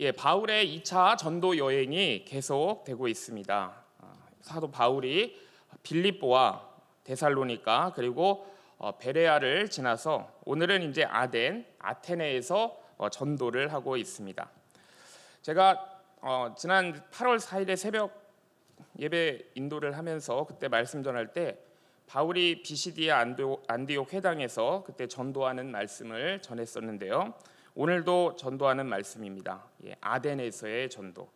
예, 바울의 2차 전도 여행이 계속되고 있습니다. 아, 사도 바울이 빌립보와 데살로니가 그리고 어, 베레아를 지나서 오늘은 이제 아덴, 아테네에서 어, 전도를 하고 있습니다. 제가 어, 지난 8월 4일에 새벽 예배 인도를 하면서 그때 말씀 전할 때 바울이 비시디아 안디옥 회당에서 그때 전도하는 말씀을 전했었는데요. 오늘도 전도하는 말씀입니다. 예, 아덴에서의 전도.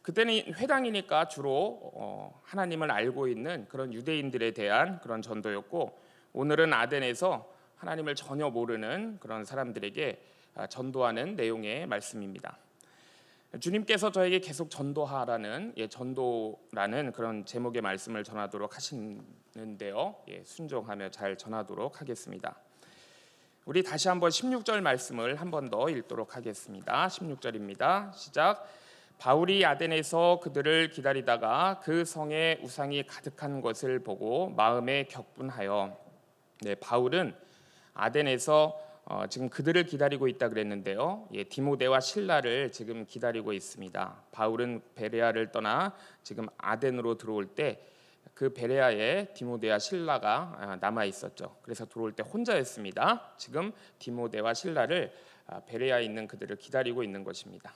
그때는 회당이니까 주로 어, 하나님을 알고 있는 그런 유대인들에 대한 그런 전도였고 오늘은 아덴에서 하나님을 전혀 모르는 그런 사람들에게 아, 전도하는 내용의 말씀입니다. 주님께서 저에게 계속 전도하라는 예, 전도라는 그런 제목의 말씀을 전하도록 하시는데요. 예, 순종하며 잘 전하도록 하겠습니다. 우리 다시 한번 16절 말씀을 한 번 더 읽도록 하겠습니다. 16절입니다. 시작. 바울이 아덴에서 그들을 기다리다가 그 성에 우상이 가득한 것을 보고 마음에 격분하여 네, 바울은 아덴에서 어, 지금 그들을 기다리고 있다 그랬는데요. 예, 디모데와 신라를 지금 기다리고 있습니다. 바울은 베레아를 떠나 지금 아덴으로 들어올 때 그 베레아에 디모데와 신라가 아, 남아 있었죠. 그래서 들어올 때 혼자였습니다. 지금 디모데와 신라를 아, 베레아에 있는 그들을 기다리고 있는 것입니다.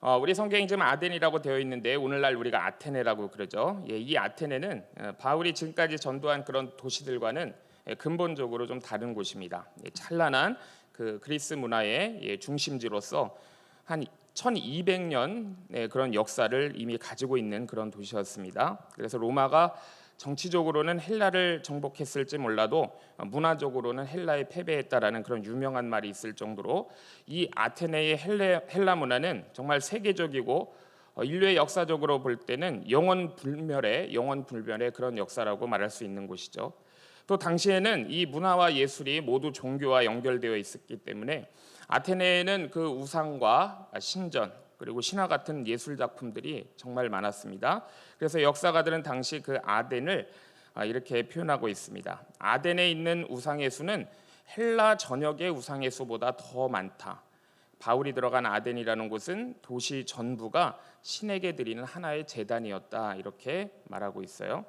어, 우리 성경이 지금 아덴이라고 되어 있는데 오늘날 우리가 아테네라고 그러죠. 예, 이 아테네는 어, 바울이 지금까지 전도한 그런 도시들과는 예, 근본적으로 좀 다른 곳입니다. 예, 찬란한 그 그리스 문화의 예, 중심지로서 한 1200년 의 그런 역사를 이미 가지고 있는 그런 도시였습니다. 그래서 로마가 정치적으로는 헬라를 정복했을지 몰라도 문화적으로는 헬라에 패배했다라는 그런 유명한 말이 있을 정도로 이 아테네의 헬레, 헬라 문화는 정말 세계적이고 어, 인류의 역사적으로 볼 때는 영원 불멸의 영원 불멸의 그런 역사라고 말할 수 있는 곳이죠. 또 당시에는 이 문화와 예술이 모두 종교와 연결되어 있었기 때문에 아테네에는 그 우상과 신전 그리고 신화 같은 예술 작품들이 정말 많았습니다. 그래서 역사가들은 당시 그 아덴을 아, 이렇게 표현하고 있습니다. 아덴에 있는 우상의 수는 헬라 전역의 우상의 수보다 더 많다. 바울이 들어간 아덴이라는 곳은 도시 전부가 신에게 드리는 하나의 재단이었다. 이렇게 말하고 있어요.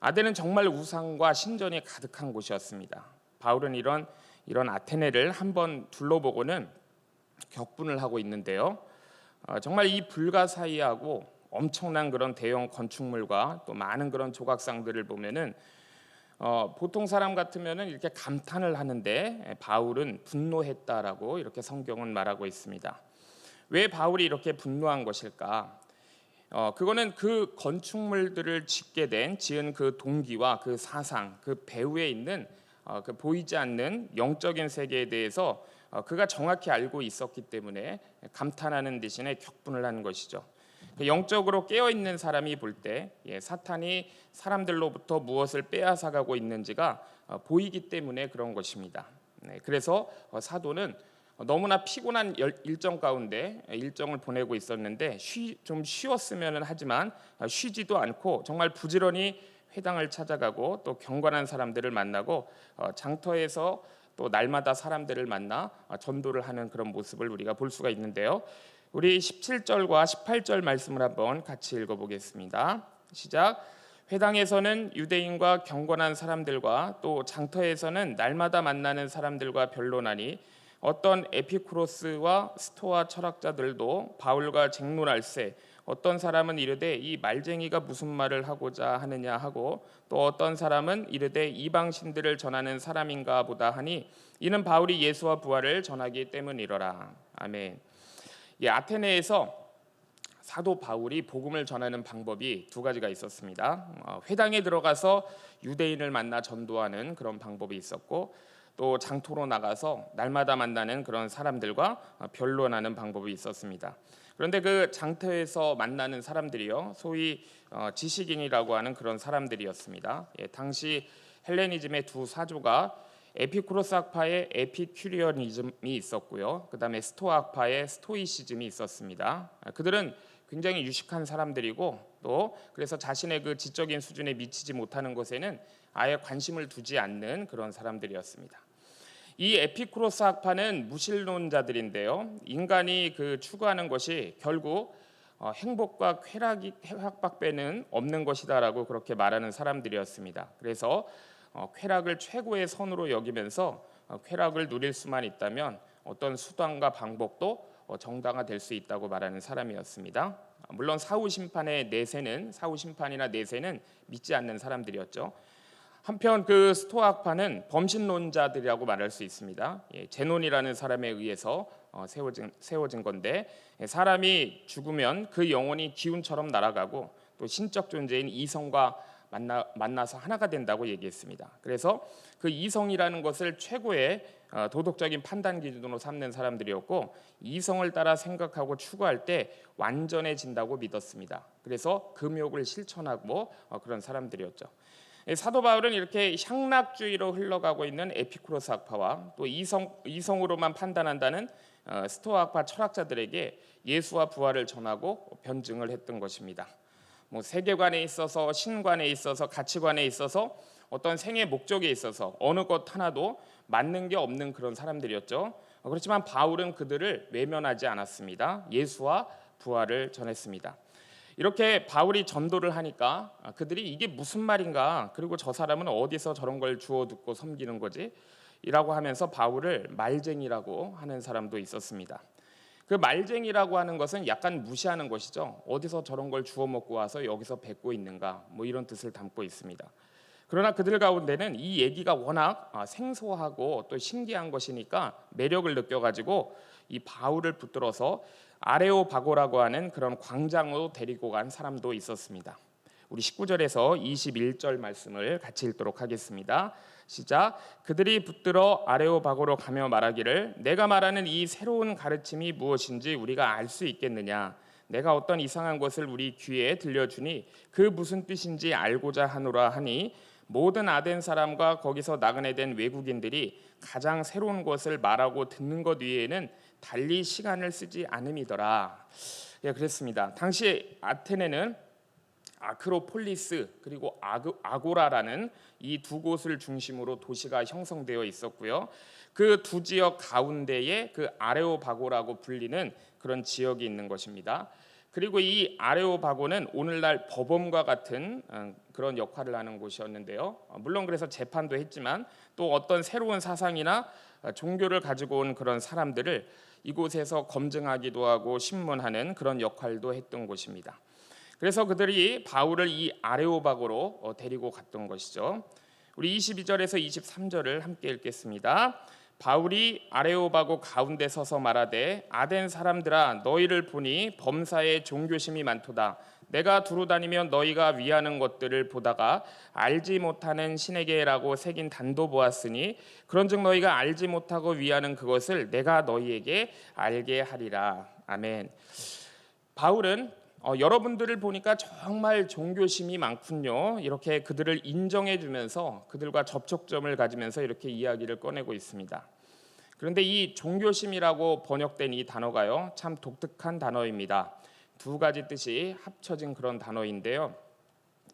아덴은 정말 우상과 신전이 가득한 곳이었습니다. 바울은 이런 이런 아테네를 한번 둘러보고는 격분을 하고 있는데요. 어, 정말 이 불가사의하고 엄청난 그런 대형 건축물과 또 많은 그런 조각상들을 보면은 어, 보통 사람 같으면은 이렇게 감탄을 하는데 바울은 분노했다라고 이렇게 성경은 말하고 있습니다. 왜 바울이 이렇게 분노한 것일까? 어, 그거는 그 건축물들을 짓게 된 지은 그 동기와 그 사상, 그 배후에 있는 어, 그 보이지 않는 영적인 세계에 대해서 어, 그가 정확히 알고 있었기 때문에 감탄하는 대신에 격분을 하는 것이죠. 그 영적으로 깨어 있는 사람이 볼때 예, 사탄이 사람들로부터 무엇을 빼앗아가고 있는지가 어, 보이기 때문에 그런 것입니다. 네, 그래서 어, 사도는 너무나 피곤한 일정 가운데 일정을 보내고 있었는데 쉬, 좀 쉬었으면 하지만 어, 쉬지도 않고 정말 부지런히 회당을 찾아가고 또 경건한 사람들을 만나고 어, 장터에서 또 날마다 사람들을 만나 어, 전도를 하는 그런 모습을 우리가 볼 수가 있는데요. 우리 17절과 18절 말씀을 한번 같이 읽어보겠습니다. 시작. 회당에서는 유대인과 경건한 사람들과 또 장터에서는 날마다 만나는 사람들과 변론하니 어떤 에피쿠로스와 스토아 철학자들도 바울과 쟁론할세 어떤 사람은 이르되 이 말쟁이가 무슨 말을 하고자 하느냐 하고 또 어떤 사람은 이르되 이방 신들을 전하는 사람인가 보다 하니 이는 바울이 예수와 부활을 전하기 때문이로라 아멘. 이 아테네에서 사도 바울이 복음을 전하는 방법이 두 가지가 있었습니다. 어, 회당에 들어가서 유대인을 만나 전도하는 그런 방법이 있었고 또 장토로 나가서 날마다 만나는 그런 사람들과 변론하는 방법이 있었습니다. 그런데 그 장터에서 만나는 사람들이요, 소위 어, 지식인이라고 하는 그런 사람들이었습니다. 예, 당시 헬레니즘의 두 사조가 에피쿠로스 학파의 에피큐리언이즘이 있었고요. 그다음에 스토아 학파의 스토이시즘이 있었습니다. 그들은 굉장히 유식한 사람들이고 또 그래서 자신의 그 지적인 수준에 미치지 못하는 것에는 아예 관심을 두지 않는 그런 사람들이었습니다. 이 에피쿠로스 학파는 무신론자들인데요. 인간이 그 추구하는 것이 결국 어, 행복과 쾌락이 쾌락밖에는 없는 것이다라고 그렇게 말하는 사람들이었습니다. 그래서 어, 쾌락을 최고의 선으로 여기면서 어, 쾌락을 누릴 수만 있다면 어떤 수단과 방법도 어, 정당화될 수 있다고 말하는 사람이었습니다. 물론 사후 심판의 내세는 사후 심판이나 내세는 믿지 않는 사람들이었죠. 한편 그 스토아파는 범신론자들이라고 말할 수 있습니다. 예, 제논이라는 사람에 의해서 어, 세워진, 세워진 건데 예, 사람이 죽으면 그 영혼이 기운처럼 날아가고 또 신적 존재인 이성과 만나, 만나서 하나가 된다고 얘기했습니다. 그래서 그 이성이라는 것을 최고의 어, 도덕적인 판단 기준으로 삼는 사람들이었고 이성을 따라 생각하고 추구할 때 완전해진다고 믿었습니다. 그래서 금욕을 실천하고 어, 그런 사람들이었죠. 예, 사도 바울은 이렇게 향락주의로 흘러가고 있는 에피쿠로스 학파와 또 이성 이성으로만 판단한다는 어, 스토아 학파 철학자들에게 예수와 부활을 전하고 변증을 했던 것입니다. 뭐 세계관에 있어서 신관에 있어서 가치관에 있어서 어떤 생의 목적에 있어서 어느 것 하나도 맞는 게 없는 그런 사람들이었죠. 어, 그렇지만 바울은 그들을 외면하지 않았습니다. 예수와 부활을 전했습니다. 이렇게 바울이 전도를 하니까 아, 그들이 이게 무슨 말인가 그리고 저 사람은 어디서 저런 걸 주워 듣고 섬기는 거지 이라고 하면서 바울을 말쟁이라고 하는 사람도 있었습니다. 그 말쟁이라고 하는 것은 약간 무시하는 것이죠. 어디서 저런 걸 주워 먹고 와서 여기서 뱉고 있는가 뭐 이런 뜻을 담고 있습니다. 그러나 그들 가운데는 이 얘기가 워낙 아, 생소하고 또 신기한 것이니까 매력을 느껴가지고 이 바울을 붙들어서 아레오바고라고 하는 그런 광장으로 데리고 간 사람도 있었습니다. 우리 19절에서 21절 말씀을 같이 읽도록 하겠습니다. 시작. 그들이 붙들어 아레오바고로 가며 말하기를 내가 말하는 이 새로운 가르침이 무엇인지 우리가 알 수 있겠느냐? 내가 어떤 이상한 것을 우리 귀에 들려주니 그 무슨 뜻인지 알고자 하노라 하니 모든 아덴 사람과 거기서 나그네 된 외국인들이 가장 새로운 것을 말하고 듣는 것 위에는 달리 시간을 쓰지 않음이더라. 예, 그랬습니다. 당시 아테네는 아크로폴리스 그리고 아그, 아고라라는 이 두 곳을 중심으로 도시가 형성되어 있었고요. 그 두 지역 가운데에 그 아레오바고라고 불리는 그런 지역이 있는 것입니다. 그리고 이 아레오바고는 오늘날 법원과 같은 어, 그런 역할을 하는 곳이었는데요. 어, 물론 그래서 재판도 했지만 또 어떤 새로운 사상이나 어, 종교를 가지고 온 그런 사람들을 이곳에서 검증하기도 하고 신문하는 그런 역할도 했던 곳입니다. 그래서 그들이 바울을 이 아레오바고로 데리고 갔던 것이죠. 우리 22절에서 23절을 함께 읽겠습니다. 바울이 아레오바고 가운데 서서 말하되 아덴 사람들아 너희를 보니 범사에 종교심이 많도다 내가 두루 다니면 너희가 위하는 것들을 보다가 알지 못하는 신에게라고 새긴 단도 보았으니 그런즉 너희가 알지 못하고 위하는 그것을 내가 너희에게 알게 하리라 아멘 바울은 어, 여러분들을 보니까 정말 종교심이 많군요. 이렇게 그들을 인정해주면서 그들과 접촉점을 가지면서 이렇게 이야기를 꺼내고 있습니다. 그런데 이 종교심이라고 번역된 이 단어가요, 참 독특한 단어입니다. 두 가지 뜻이 합쳐진 그런 단어인데요.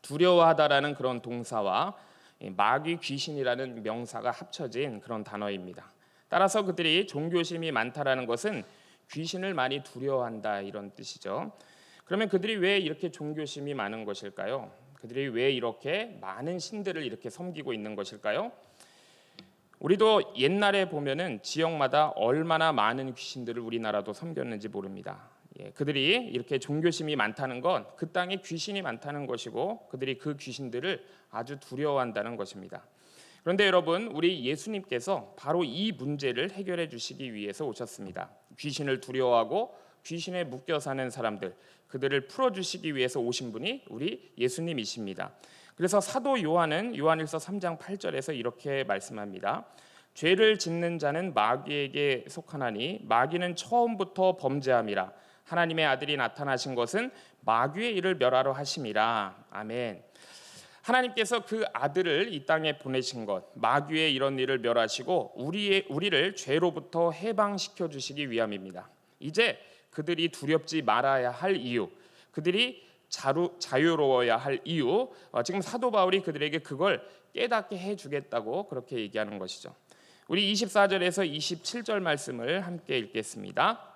두려워하다라는 그런 동사와 마귀 귀신이라는 명사가 합쳐진 그런 단어입니다. 따라서 그들이 종교심이 많다라는 것은 귀신을 많이 두려워한다 이런 뜻이죠. 그러면 그들이 왜 이렇게 종교심이 많은 것일까요? 그들이 왜 이렇게 많은 신들을 이렇게 섬기고 있는 것일까요? 우리도 옛날에 보면은 지역마다 얼마나 많은 귀신들을 우리나라도 섬겼는지 모릅니다. 예, 그들이 이렇게 종교심이 많다는 건 그 땅에 귀신이 많다는 것이고 그들이 그 귀신들을 아주 두려워한다는 것입니다. 그런데 여러분, 우리 예수님께서 바로 이 문제를 해결해 주시기 위해서 오셨습니다. 귀신을 두려워하고 귀신에 묶여 사는 사람들, 그들을 풀어 주시기 위해서 오신 분이 우리 예수님이십니다. 그래서 사도 요한은 요한일서 3장 8절에서 이렇게 말씀합니다. 죄를 짓는 자는 마귀에게 속하나니 마귀는 처음부터 범죄함이라 하나님의 아들이 나타나신 것은 마귀의 일을 멸하러 하심이라. 아멘. 하나님께서 그 아들을 이 땅에 보내신 것, 마귀의 이런 일을 멸하시고 우리의 우리를 죄로부터 해방시켜 주시기 위함입니다. 이제 그들이 두렵지 말아야 할 이유, 그들이 자루, 자유로워야 할 이유, 어, 지금 사도 바울이 그들에게 그걸 깨닫게 해주겠다고 그렇게 얘기하는 것이죠. 우리 24절에서 27절 말씀을 함께 읽겠습니다.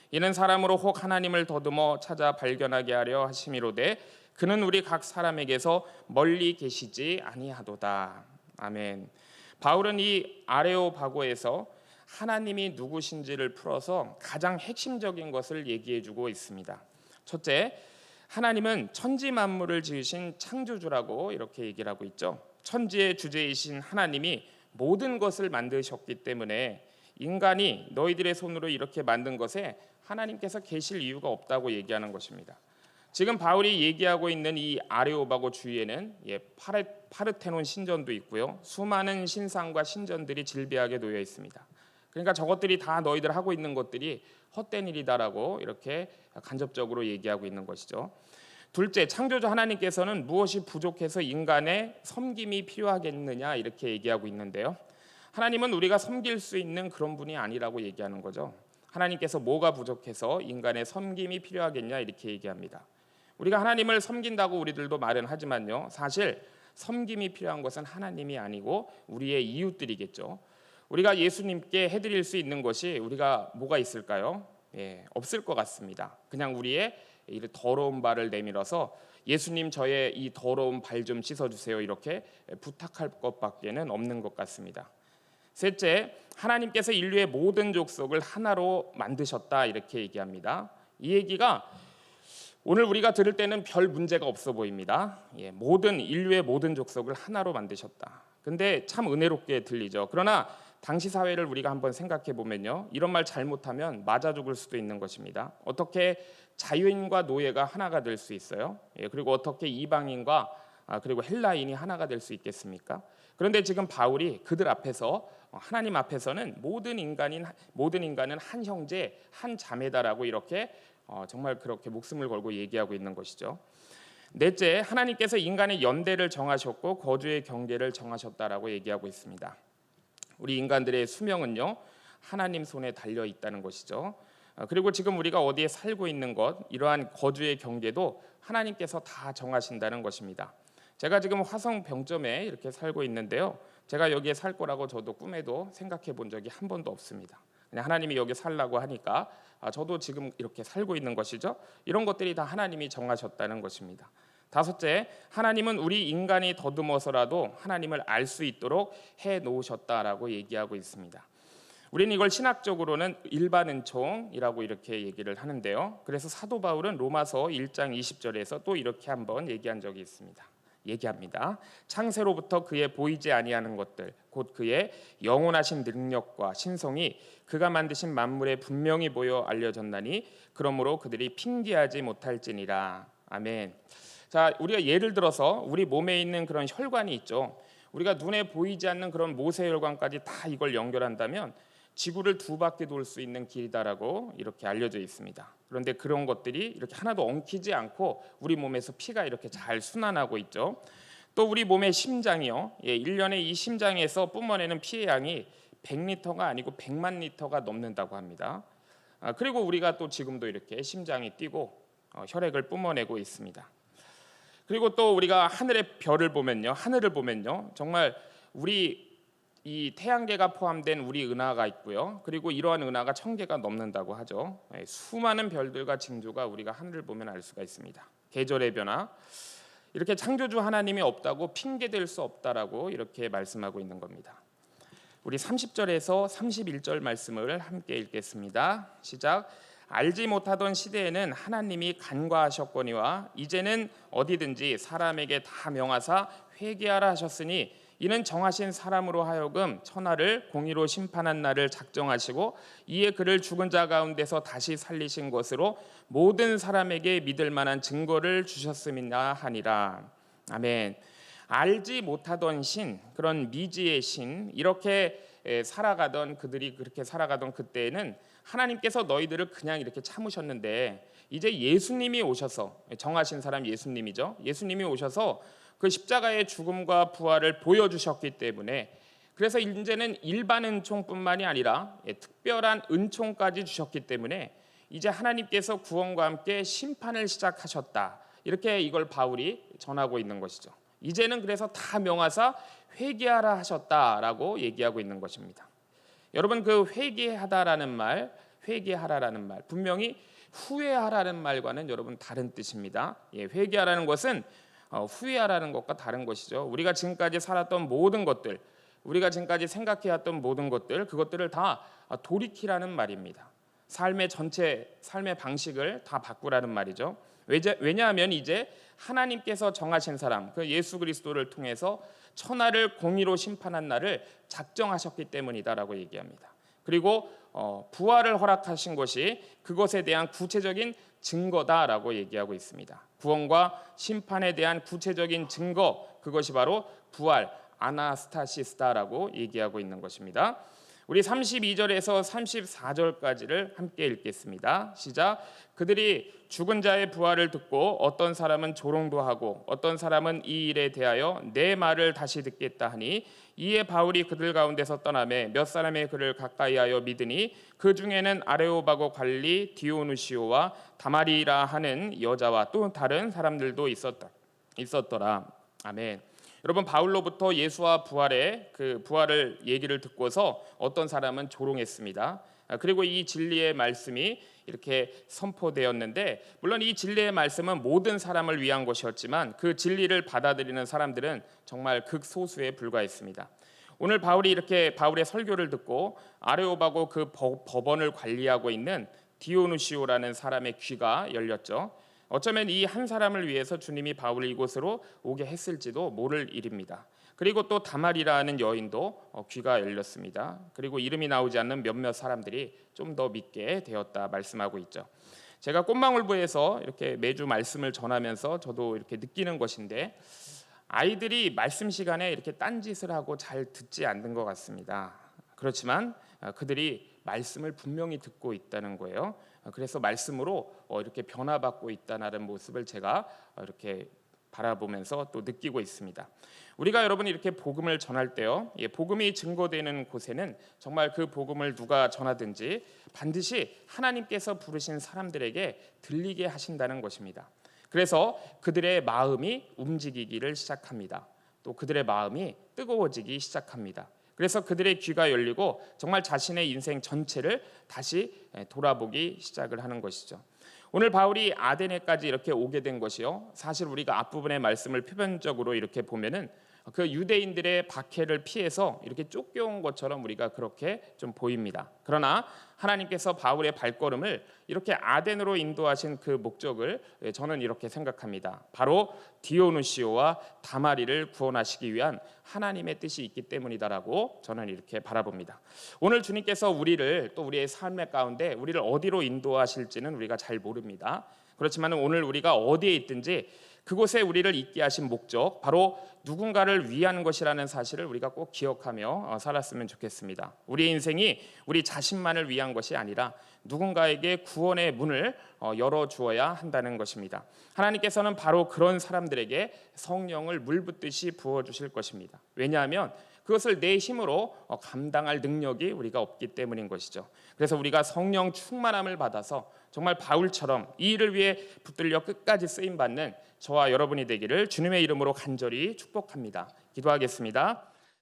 이는 사람으로 혹 하나님을 더듬어 찾아 발견하게 하려 하심이로되 그는 우리 각 사람에게서 멀리 계시지 아니하도다. 아멘. 바울은 이 아레오바고에서 하나님이 누구신지를 풀어서 가장 핵심적인 것을 얘기해 주고 있습니다. 첫째, 하나님은 천지 만물을 지으신 창조주라고 이렇게 얘기를 하고 있죠. 천지의 주제이신 하나님이 모든 것을 만드셨기 때문에 인간이 너희들의 손으로 이렇게 만든 것에 하나님께서 계실 이유가 없다고 얘기하는 것입니다. 지금 바울이 얘기하고 있는 이 아레오바고 주위에는 예, 파르, 파르테논 신전도 있고요. 수많은 신상과 신전들이 질비하게 놓여 있습니다. 그러니까 저것들이 다 너희들 하고 있는 것들이 헛된 일이다라고 이렇게 간접적으로 얘기하고 있는 것이죠. 둘째, 창조주 하나님께서는 무엇이 부족해서 인간의 섬김이 필요하겠느냐 이렇게 얘기하고 있는데요. 하나님은 우리가 섬길 수 있는 그런 분이 아니라고 얘기하는 거죠. 하나님께서 뭐가 부족해서 인간의 섬김이 필요하겠냐 이렇게 얘기합니다. 우리가 하나님을 섬긴다고 우리들도 말은 하지만요. 사실 섬김이 필요한 것은 하나님이 아니고 우리의 이웃들이겠죠. 우리가 예수님께 해드릴 수 있는 것이 우리가 뭐가 있을까요? 예, 없을 것 같습니다. 그냥 우리의 이 더러운 발을 내밀어서 예수님 저의 이 더러운 발 좀 씻어주세요 이렇게 부탁할 것밖에는 없는 것 같습니다. 셋째, 하나님께서 인류의 모든 족속을 하나로 만드셨다 이렇게 얘기합니다. 이 얘기가 오늘 우리가 들을 때는 별 문제가 없어 보입니다. 예, 모든 인류의 모든 족속을 하나로 만드셨다. 근데 참 은혜롭게 들리죠. 그러나 당시 사회를 우리가 한번 생각해 보면요. 이런 말 잘못하면 맞아 죽을 수도 있는 것입니다. 어떻게 자유인과 노예가 하나가 될 수 있어요? 예, 그리고 어떻게 이방인과 아, 그리고 헬라인이 하나가 될 수 있겠습니까? 그런데 지금 바울이 그들 앞에서 어, 하나님 앞에서는 모든 인간인 모든 인간은 한 형제 한 자매다라고 이렇게 어, 정말 그렇게 목숨을 걸고 얘기하고 있는 것이죠. 넷째, 하나님께서 인간의 연대를 정하셨고 거주의 경계를 정하셨다라고 얘기하고 있습니다. 우리 인간들의 수명은요 하나님 손에 달려 있다는 것이죠. 어, 그리고 지금 우리가 어디에 살고 있는 것 이러한 거주의 경계도 하나님께서 다 정하신다는 것입니다. 제가 지금 화성 병점에 이렇게 살고 있는데요. 제가 여기에 살 거라고 저도 꿈에도 생각해 본 적이 한 번도 없습니다. 그냥 하나님이 여기 살라고 하니까 아, 저도 지금 이렇게 살고 있는 것이죠. 이런 것들이 다 하나님이 정하셨다는 것입니다. 다섯째, 하나님은 우리 인간이 더듬어서라도 하나님을 알 수 있도록 해 놓으셨다라고 얘기하고 있습니다. 우리는 이걸 신학적으로는 일반 은총이라고 이렇게 얘기를 하는데요. 그래서 사도 바울은 로마서 1장 20절에서 또 이렇게 한번 얘기한 적이 있습니다. 얘기합니다. 창세로부터 그의 보이지 아니하는 것들 곧 그의 영원하신 능력과 신성이 그가 만드신 만물에 분명히 보여 알려졌나니 그러므로 그들이 핑계하지 못할지니라. 아멘. 자, 우리가 예를 들어서 우리 몸에 있는 그런 혈관이 있죠. 우리가 눈에 보이지 않는 그런 모세혈관까지 다 이걸 연결한다면 지구를 두 바퀴 돌 수 있는 길이다라고 이렇게 알려져 있습니다. 그런데 그런 것들이 이렇게 하나도 엉키지 않고 우리 몸에서 피가 이렇게 잘 순환하고 있죠. 또 우리 몸의 심장이요. 예, 1년에 이 심장에서 뿜어내는 피의 양이 100리터가 아니고 100만 리터가 넘는다고 합니다. 아, 그리고 우리가 또 지금도 이렇게 심장이 뛰고 어, 혈액을 뿜어내고 있습니다. 그리고 또 우리가 하늘의 별을 보면요, 하늘을 보면요, 정말 우리 이 태양계가 포함된 우리 은하가 있고요. 그리고 이러한 은하가 천 개가 넘는다고 하죠. 예, 수많은 별들과 징조가 우리가 하늘을 보면 알 수가 있습니다. 계절의 변화. 이렇게 창조주 하나님이 없다고 핑계 댈수 없다라고 이렇게 말씀하고 있는 겁니다. 우리 30절에서 31절 말씀을 함께 읽겠습니다. 시작. 알지 못하던 시대에는 하나님이 간과하셨거니와 이제는 어디든지 사람에게 다 명하사 회개하라 하셨으니 이는 정하신 사람으로 하여금 천하를 공의로 심판한 날을 작정하시고 이에 그를 죽은 자 가운데서 다시 살리신 것으로 모든 사람에게 믿을 만한 증거를 주셨음이나 하니라. 아멘. 알지 못하던 신, 그런 미지의 신 이렇게 살아가던 그들이 그렇게 살아가던 그때에는 하나님께서 너희들을 그냥 이렇게 참으셨는데 이제 예수님이 오셔서 정하신 사람 예수님이죠. 예수님이 오셔서 그 십자가의 죽음과 부활을 보여주셨기 때문에 그래서 이제는 일반 은총뿐만이 아니라 예, 특별한 은총까지 주셨기 때문에 이제 하나님께서 구원과 함께 심판을 시작하셨다. 이렇게 이걸 바울이 전하고 있는 것이죠. 이제는 그래서 다 명하사 회개하라 하셨다라고 얘기하고 있는 것입니다. 여러분 그 회개하다라는 말, 회개하라라는 말 분명히 후회하라는 말과는 여러분 다른 뜻입니다. 예, 회개하라는 것은 어, 후회하라는 것과 다른 것이죠. 우리가 지금까지 살았던 모든 것들, 우리가 지금까지 생각해왔던 모든 것들, 그것들을 다 돌이키라는 말입니다. 삶의 전체 삶의 방식을 다 바꾸라는 말이죠. 왜냐하면 이제 하나님께서 정하신 사람, 그 예수 그리스도를 통해서 천하를 공의로 심판한 날을 작정하셨기 때문이다라고 얘기합니다. 그리고 어, 부활을 허락하신 것이 그것에 대한 구체적인 증거다라고 얘기하고 있습니다. 구원과 심판에 대한 구체적인 증거 그것이 바로 부활 아나스타시스다라고 얘기하고 있는 것입니다. 우리 32절에서 34절까지를 함께 읽겠습니다. 시작. 그들이 죽은 자의 부활을 듣고 어떤 사람은 조롱도 하고 어떤 사람은 이 일에 대하여 내 말을 다시 듣겠다 하니 이에 바울이 그들 가운데서 떠나매 몇 사람의 그를 가까이하여 믿으니 그 중에는 아레오바고 관리 디오누시오와 다마리라 하는 여자와 또 다른 사람들도 있었다 있었더라. 아멘. 여러분 바울로부터 예수와 부활의 그 부활을 얘기를 듣고서 어떤 사람은 조롱했습니다. 아, 그리고 이 진리의 말씀이 이렇게 선포되었는데 물론 이 진리의 말씀은 모든 사람을 위한 것이었지만 그 진리를 받아들이는 사람들은 정말 극소수에 불과했습니다. 오늘 바울이 이렇게 바울의 설교를 듣고 아레오바고 그 법- 법원을 관리하고 있는 디오누시오라는 사람의 귀가 열렸죠. 어쩌면 이 한 사람을 위해서 주님이 바울을 이곳으로 오게 했을지도 모를 일입니다. 그리고 또 다말이라는 여인도 어, 귀가 열렸습니다. 그리고 이름이 나오지 않는 몇몇 사람들이 좀 더 믿게 되었다 말씀하고 있죠. 제가 꽃망울부에서 이렇게 매주 말씀을 전하면서 저도 이렇게 느끼는 것인데 아이들이 말씀 시간에 이렇게 딴짓을 하고 잘 듣지 않는 것 같습니다. 그렇지만 아, 그들이 말씀을 분명히 듣고 있다는 거예요. 아, 그래서 말씀으로 어, 이렇게 변화받고 있다는 모습을 제가 어, 이렇게 바라보면서 또 느끼고 있습니다. 우리가 여러분 이렇게 복음을 전할 때요, 예, 복음이 증거되는 곳에는 정말 그 복음을 누가 전하든지 반드시 하나님께서 부르신 사람들에게 들리게 하신다는 것입니다. 그래서 그들의 마음이 움직이기를 시작합니다. 또 그들의 마음이 뜨거워지기 시작합니다. 그래서 그들의 귀가 열리고 정말 자신의 인생 전체를 다시 예, 돌아보기 시작을 하는 것이죠. 오늘 바울이 아데네까지 이렇게 오게 된 것이요. 사실 우리가 앞부분의 말씀을 표면적으로 이렇게 보면은 그 유대인들의 박해를 피해서 이렇게 쫓겨온 것처럼 우리가 그렇게 좀 보입니다. 그러나 하나님께서 바울의 발걸음을 이렇게 아덴으로 인도하신 그 목적을 예, 저는 이렇게 생각합니다. 바로 디오누시오와 다마리를 구원하시기 위한 하나님의 뜻이 있기 때문이다라고 저는 이렇게 바라봅니다. 오늘 주님께서 우리를 또 우리의 삶의 가운데 우리를 어디로 인도하실지는 우리가 잘 모릅니다. 그렇지만 오늘 우리가 어디에 있든지 그곳에 우리를 있게 하신 목적 바로 누군가를 위한 것이라는 사실을 우리가 꼭 기억하며 어, 살았으면 좋겠습니다. 우리의 인생이 우리 자신만을 위한 것이 아니라 누군가에게 구원의 문을 어, 열어 주어야 한다는 것입니다. 하나님께서는 바로 그런 사람들에게 성령을 물 붓듯이 부어 주실 것입니다. 왜냐하면 그것을 내 힘으로 어, 감당할 능력이 우리가 없기 때문인 것이죠. 그래서 우리가 성령 충만함을 받아서 정말 바울처럼 이 일을 위해 붙들려 끝까지 쓰임 받는 저와 여러분이 되기를 주님의 이름으로 간절히 축복합니다. 기도하겠습니다.